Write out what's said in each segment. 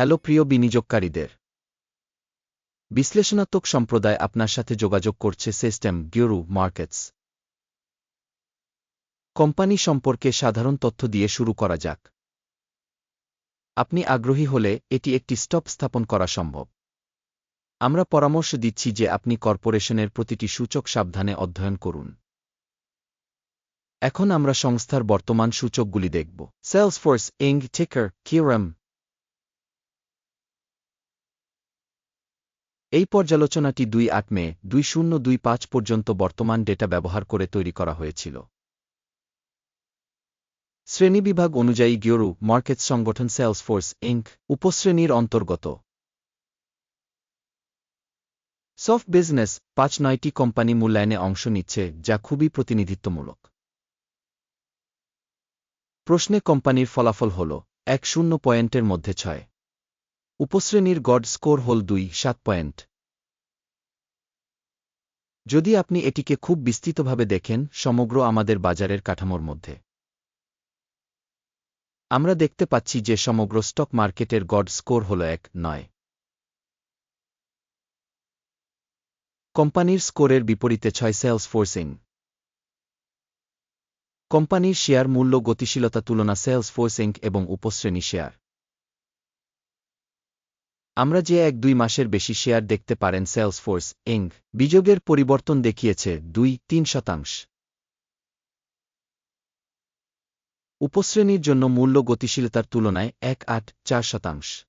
Hello প্রিয় বিনিয়োগকারীদের। বিশ্লেষণাত্মক সম্প্রদায় আপনার সাথে যোগাযোগ করছে সিস্টেম গিওরু মার্কেটস। কোম্পানি সম্পর্কে সাধারণ তথ্য দিয়ে শুরু করা যাক। আপনি আগ্রহী হলে এটি একটি স্টপ স্থাপন করা সম্ভব। আমরা পরামর্শ দিচ্ছি যে আপনি কর্পোরেশনের প্রতিটি সূচক সাবধানে অধ্যয়ন করুন। এখন আমরা সংস্থার বর্তমান সূচকগুলি দেখব। সেলসফোর্স ইং টিকার কিউরাম এই পর্যালোচনাটি দুই আট মে দুই শূন্য দুই পাঁচ পর্যন্ত বর্তমান ডেটা ব্যবহার করে তৈরি করা হয়েছিল। শ্রেণীবিভাগ অনুযায়ী গিওরু মার্কেট সংগঠন সেলসফোর্স ইঙ্ক উপশ্রেণীর অন্তর্গত। সফট বিজনেস পাঁচ নয়টি কোম্পানি মূল্যায়নে অংশ নিচ্ছে, যা খুবই প্রতিনিধিত্বমূলক। প্রশ্নে কোম্পানির ফলাফল হল এক শূন্য পয়েন্টের মধ্যে ছয়। উপশ্রেণীর গড স্কোর হল দুই, সাত পয়েন্ট। যদি আপনি এটিকে খুব বিস্তৃতভাবে দেখেন, সমগ্র আমাদের বাজারের কাঠামোর মধ্যে। আমরা দেখতে পাচ্ছি যে সমগ্র স্টক মার্কেটের গড স্কোর হল এক, নয়। কোম্পানির স্কোরের বিপরীতে ছয় সেলস ফোর্সিং কোম্পানির শেয়ার মূল্য গতিশীলতা তুলনা সেলস ফোর্সিং এবং উপশ্রেণী শেয়ার। আমরা যে এক দুই মাসের বেশি শেয়ার দেখতে পারেন সেলসফোর্স ইং বিযোগের পরিবর্তন দেখিয়েছে দুই তিন শতাংশ। উপশ্রেণীর জন্য মূল্য গতিশীলতার তুলনায় এক আট চার শতাংশ।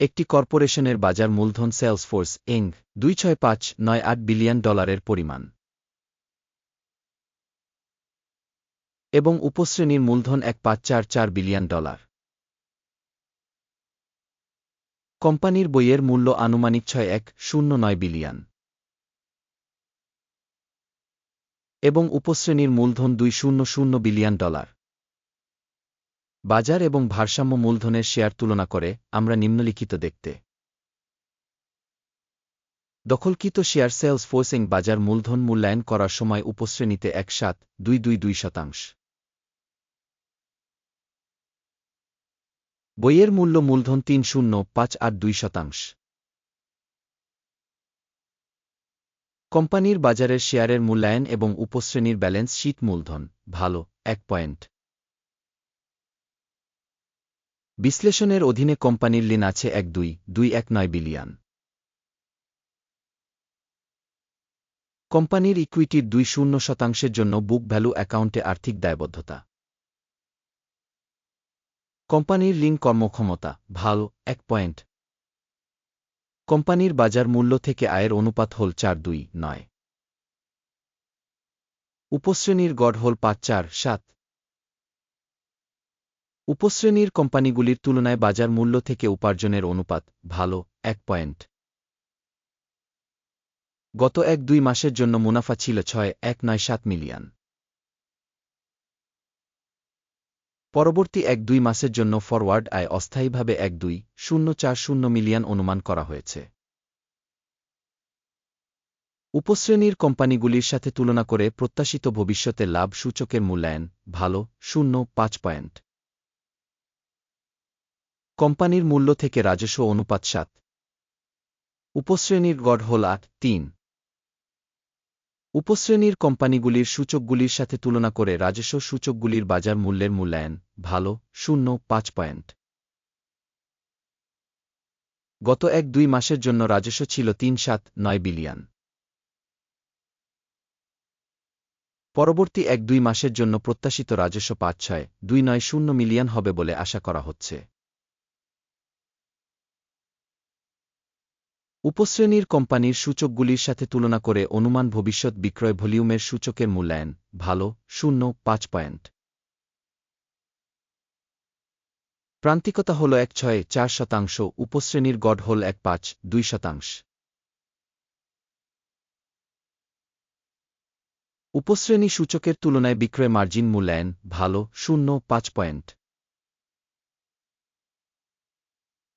একটি কর্পোরেশনের বাজার মূলধন সেলসফোর্স ইং দুই ছয় পাঁচ নয় আট বিলিয়ন ডলারের পরিমাণ। এবং উপশ্রেণীর মূলধন এক পাঁচ চার চার বিলিয়ন ডলার। কোম্পানির বইয়ের মূল্য আনুমানিক ছয় এক, শূন্য নয় বিলিয়ন। এবং উপশ্রেণীর মূলধন দুই শূন্য শূন্য বিলিয়ন ডলার। বাজার এবং ভারসাম্য মূলধনের শেয়ার তুলনা করে আমরা নিম্নলিখিত দেখতে। দখলকৃত শেয়ার সেলস ফোর্সিং বাজার মূলধন মূল্যায়ন করার সময় উপশ্রেণীতে এক সাত, দুই দুই দুই শতাংশ। বইয়ের মূল্য মূলধন তিন শূন্য পাঁচ আট দুই শতাংশ। কোম্পানির বাজারের শেয়ারের মূল্যায়ন এবং উপশ্রেণীর ব্যালেন্স শীট মূলধন, ভালো, এক পয়েন্ট। বিশ্লেষণের অধীনে কোম্পানির লিন আছে এক দুই দুই এক নয় বিলিয়ন। কোম্পানির ইকুইটির দুই শূন্য শতাংশের জন্য বুক ভ্যালু অ্যাকাউন্টে আর্থিক দায়বদ্ধতা। কোম্পানির লিন কর্মক্ষমতা, ভালো, এক পয়েন্ট। কোম্পানির বাজার মূল্য থেকে আয়ের অনুপাত হল চার দুই নয়। উপশ্রেণীর গড় হল পাঁচ চার সাত। উপশ্রেণীর কোম্পানিগুলির তুলনায় বাজার মূল্য থেকে উপার্জনের অনুপাত, ভালো, এক পয়েন্ট। গত এক দুই মাসের জন্য মুনাফা ছিল ছয়, এক নয় সাত মিলিয়ন। পরবর্তী এক দুই মাসের জন্য ফরওয়ার্ড আয় অস্থায়ীভাবে এক দুই শূন্য চার শূন্য মিলিয়ন অনুমান করা হয়েছে। উপশ্রেণীর কোম্পানিগুলির সাথে তুলনা করে প্রত্যাশিত ভবিষ্যতে লাভ সূচকের মূল্যায়ন ভালো, শূন্য, পাঁচ পয়েন্ট। কোম্পানির মূল্য থেকে রাজস্ব অনুপাত সাত। উপশ্রেণীর গড় হল আট, তিন। উপশ্রেণীর কোম্পানিগুলির সূচকগুলির সাথে তুলনা করে রাজস্ব সূচকগুলির বাজার মূল্যের মূল্যায়ন ভালো, শূন্য, পাঁচ পয়েন্ট। গত এক দুই মাসের জন্য রাজস্ব ছিল তিন সাত নয় বিলিয়ন। পরবর্তী এক দুই মাসের জন্য প্রত্যাশিত রাজস্ব পাঁচ ছয় দুই নয় শূন্য মিলিয়ন হবে বলে আশা করা হচ্ছে। উপশ্রেণীর কোম্পানির সূচকগুলির সাথে তুলনা করে অনুমান ভবিষ্যৎ বিক্রয় ভলিউমের সূচকের মূল্যায়ন, ভালো, শূন্য, পাঁচ পয়েন্ট। প্রান্তিকতা হল এক ছয় চার শতাংশ, উপশ্রেণীর গড় হল এক পাঁচ দুই শতাংশ। উপশ্রেণী সূচকের তুলনায় বিক্রয় মার্জিন মূল্যায়ন, ভালো, শূন্য, পাঁচ পয়েন্ট।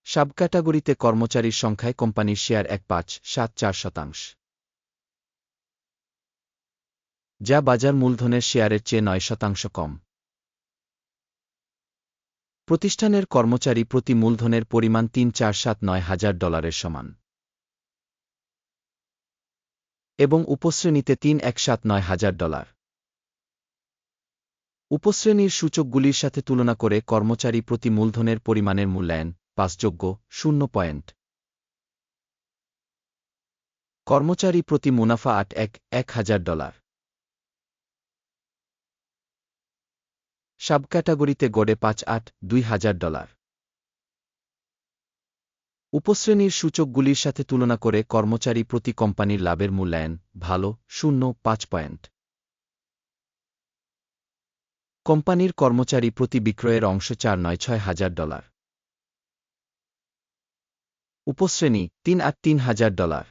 সাব ক্যাটাগরিতে কর্মচারীর সংখ্যায় কোম্পানির শেয়ার এক পাঁচ সাত চার শতাংশ। যা বাজার মূলধনের শেয়ারের চেয়ে নয় শতাংশ কম। প্রতিষ্ঠানের কর্মচারী প্রতি মূলধনের পরিমাণ তিন চার সাত নয় হাজার ডলারের সমান। এবং উপশ্রেণীতে তিন এক সাত নয় হাজার ডলার। উপশ্রেণীর সূচকগুলির সাথে তুলনা করে কর্মচারী প্রতি মূলধনের পরিমাণের মূল্যায়ন পাসযোগ্য শূন্য পয়েন্ট। কর্মচারী প্রতি মুনাফা আট এক এক হাজার ডলার। সাব ক্যাটাগরিতে গড়ে পাঁচ আট, দুই হাজার ডলার। উপশ্রেণীর সূচকগুলির সাথে তুলনা করে কর্মচারী প্রতি কোম্পানির লাভের মূল্যায়ন ভালো, শূন্য, পাঁচ পয়েন্ট। কোম্পানির কর্মচারী প্রতি বিক্রয়ের অংশ চার নয়, ছয় হাজার ডলার। উপশ্রেণী, তিন আট তিন হাজার ডলার।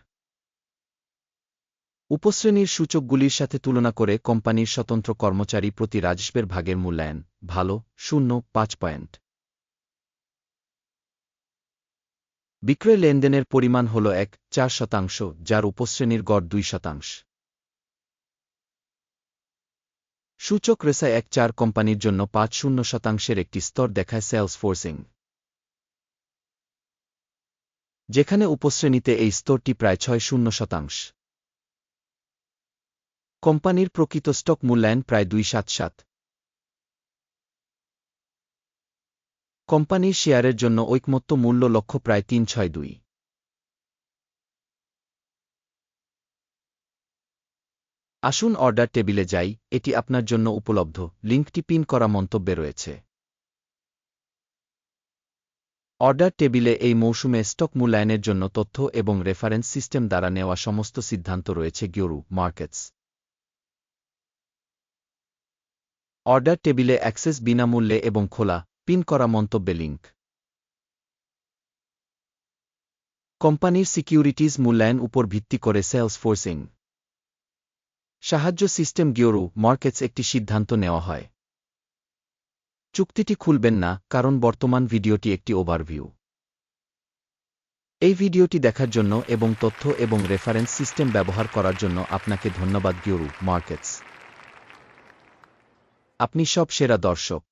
উপশ্রেণীর সূচকগুলির সাথে তুলনা করে কোম্পানির স্বতন্ত্র কর্মচারী প্রতি রাজস্বের ভাগের মূল্যায়ন, ভালো, শূন্য, পাঁচ পয়েন্ট। বিক্রয় লেনদেনের পরিমাণ হল এক, চার শতাংশ, যার উপশ্রেণীর গড় দুই শতাংশ। সূচক রেসা এক চার কোম্পানির জন্য পাঁচ শূন্য শতাংশের একটি স্তর দেখায় সেলস ফোর্সিং যেখানে উপশ্রেণীতে এই স্তরটি প্রায় ছয় শূন্য শতাংশ। কোম্পানির প্রকৃত স্টক মূল্যায়ন প্রায় দুই সাত সাত। কোম্পানির শেয়ারের জন্য ঐকমত্য মূল্য লক্ষ্য প্রায় তিন ছয় দুই। আসুন অর্ডার টেবিলে যাই, এটি আপনার জন্য উপলব্ধ। লিঙ্কটি পিন করা মন্তব্যে রয়েছে। অর্ডার টেবিলে এই মৌসুমে স্টক মূল্যায়নের জন্য তথ্য এবং রেফারেন্স সিস্টেম দ্বারা নেওয়া সমস্ত সিদ্ধান্ত রয়েছে গিওরু মার্কেটস। অর্ডার টেবিলে অ্যাক্সেস বিনামূল্যে এবং খোলা, পিন করা মন্তব্যে লিঙ্ক কোম্পানির সিকিউরিটিজ মূল্যায়ন উপর ভিত্তি করে সেলস ফোর্সিং সাহায্য সিস্টেম গিওরু মার্কেটস একটি সিদ্ধান্ত নেওয়া হয়। চুক্তিটি খুলবেন না, কারণ বর্তমান ভিডিওটি একটি ওভারভিউ এই ভিডিওটি দেখার জন্য এবং তথ্য এবং রেফারেন্স সিস্টেম ব্যবহার করার জন্য আপনাকে ধন্যবাদ গিওরু মার্কেটস আপনি সব সেরা দর্শক।